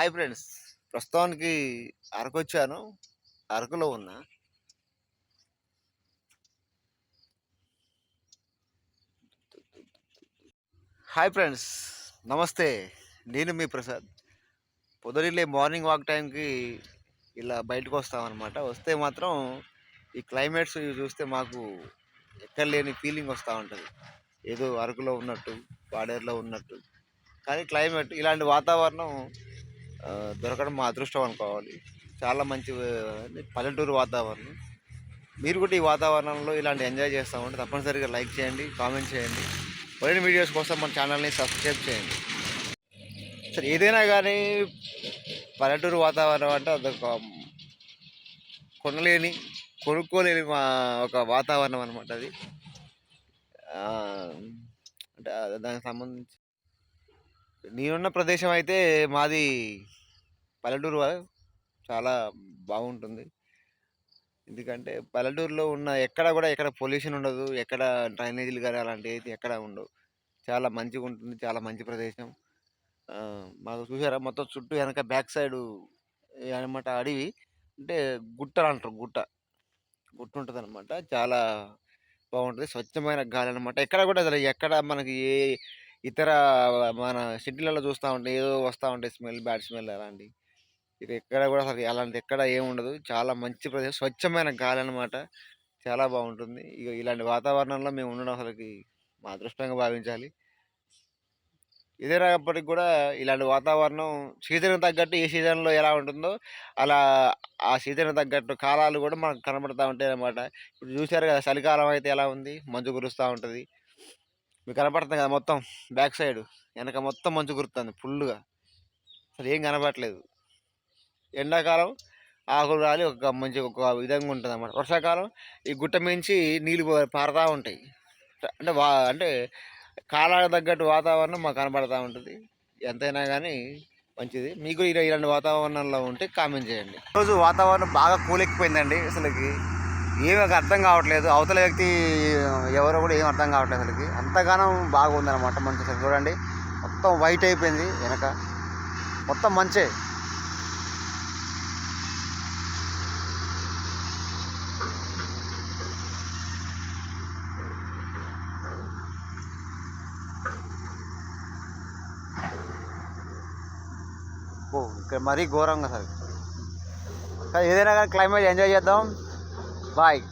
Hi friends. ప్రస్తుతానికి అరకు వచ్చాను అరకులో ఉన్నా. Hi friends. నమస్తే. నేను మీ ప్రసాద్. పొదరిలే మార్నింగ్ వాక్ టైంకి ఇలా బయటకు వస్తామన్నమాట. వస్తే మాత్రం ఈ క్లైమేట్స్ చూస్తే మాకు ఎక్కడ లేని ఫీలింగ్ వస్తూ ఉంటుంది. ఏదో అరకులో ఉన్నట్టు పాడేరులో ఉన్నట్టు. కానీ క్లైమేట్ ఇలాంటి వాతావరణం దొరకడం మా అదృష్టం అనుకోవాలి. చాలా మంచి పల్లెటూరు వాతావరణం. మీరు కూడా ఈ వాతావరణంలో ఇలాంటి ఎంజాయ్ చేస్తామంటే తప్పనిసరిగా లైక్ చేయండి కామెంట్ చేయండి. మరిన్ని వీడియోస్ కోసం మన ఛానల్ని సబ్స్క్రైబ్ చేయండి. సరే ఏదైనా కానీ పల్లెటూరు వాతావరణం అంటే అదొక కొనలేని కొనుక్కోలేని మా ఒక వాతావరణం అనమాట అది. అంటే దానికి సంబంధించి నేనున్న ప్రదేశం అయితే మాది పల్లెటూరు చాలా బాగుంటుంది. ఎందుకంటే పల్లెటూరులో ఉన్న ఎక్కడ కూడా ఎక్కడ పొల్యూషన్ ఉండదు. ఎక్కడ డ్రైనేజీలు కానీ అలాంటివి అయితే ఎక్కడ ఉండవు. చాలా మంచిగా ఉంటుంది. చాలా మంచి ప్రదేశం. మాకు చూసారా మొత్తం చుట్టూ వెనక బ్యాక్ సైడ్ అనమాట అడవి. అంటే గుట్టలు అంటారు. గుట్ట. గుట్ట ఉంటుంది అనమాట చాలా బాగుంటుంది. స్వచ్ఛమైన గాలి అనమాట ఎక్కడ కూడా అసలు ఎక్కడ మనకి ఏ ఇతర మన సిటీలలో చూస్తూ ఉంటే ఏదో వస్తూ ఉంటాయి స్మెల్ బ్యాడ్ స్మెల్ అలాంటి. ఇది ఎక్కడ కూడా అసలు అలాంటి ఎక్కడ ఏముండదు చాలా మంచి ప్రదేశం. స్వచ్ఛమైన గాలి అనమాట చాలా బాగుంటుంది. ఇక ఇలాంటి వాతావరణంలో మేము ఉండడం అసలుకి మా అదృష్టంగా భావించాలి. ఇదేనప్పటికి కూడా ఇలాంటి వాతావరణం సీజన్ తగ్గట్టు ఏ సీజన్లో ఎలా ఉంటుందో అలా ఆ సీజన్ తగ్గట్టు కాలాలు కూడా మనకు కనబడుతూ ఉంటాయి అన్నమాట ఇప్పుడు చూశారు కదా చలికాలం అయితే ఎలా ఉంది? మంచు కురుస్తూ ఉంటుంది. మీకు కనపడుతుంది కదా మొత్తం బ్యాక్ సైడ్. వెనక మొత్తం మంచు గుర్తుంది ఫుల్గా అసలు ఏం కనపడట్లేదు. ఎండాకాలం ఆకులు రాలి ఒక మంచి ఒక విధంగా ఉంటుంది అన్నమాట. వర్షాకాలం ఈ గుట్ట మించి నీళ్ళు పారుతూ ఉంటాయి. అంటే వా అంటే కాలానికి తగ్గట్టు వాతావరణం మాకు కనబడతా ఉంటుంది. ఎంతైనా కానీ మంచిది. మీకు ఇలా ఇలాంటి వాతావరణంలో ఉంటే కామెంట్ చేయండి. రోజు వాతావరణం బాగా కూలెక్కిపోయిందండి అసలుకి. ఏమీ అర్థం కావట్లేదు. అవతల వ్యక్తి ఎవరో కూడా ఏం అర్థం కావట్లేదు అసలుకి. అంతగానో బాగుందన్నమాట మంచి చూడండి. మొత్తం వైట్ అయిపోయింది వెనక. మొత్తం మంచే. ఓ ఇక్కడ మరీ ఘోరంగా సార్ ఏదైనా కానీ క్లైమేట్ ఎంజాయ్ చేద్దాం. Bye.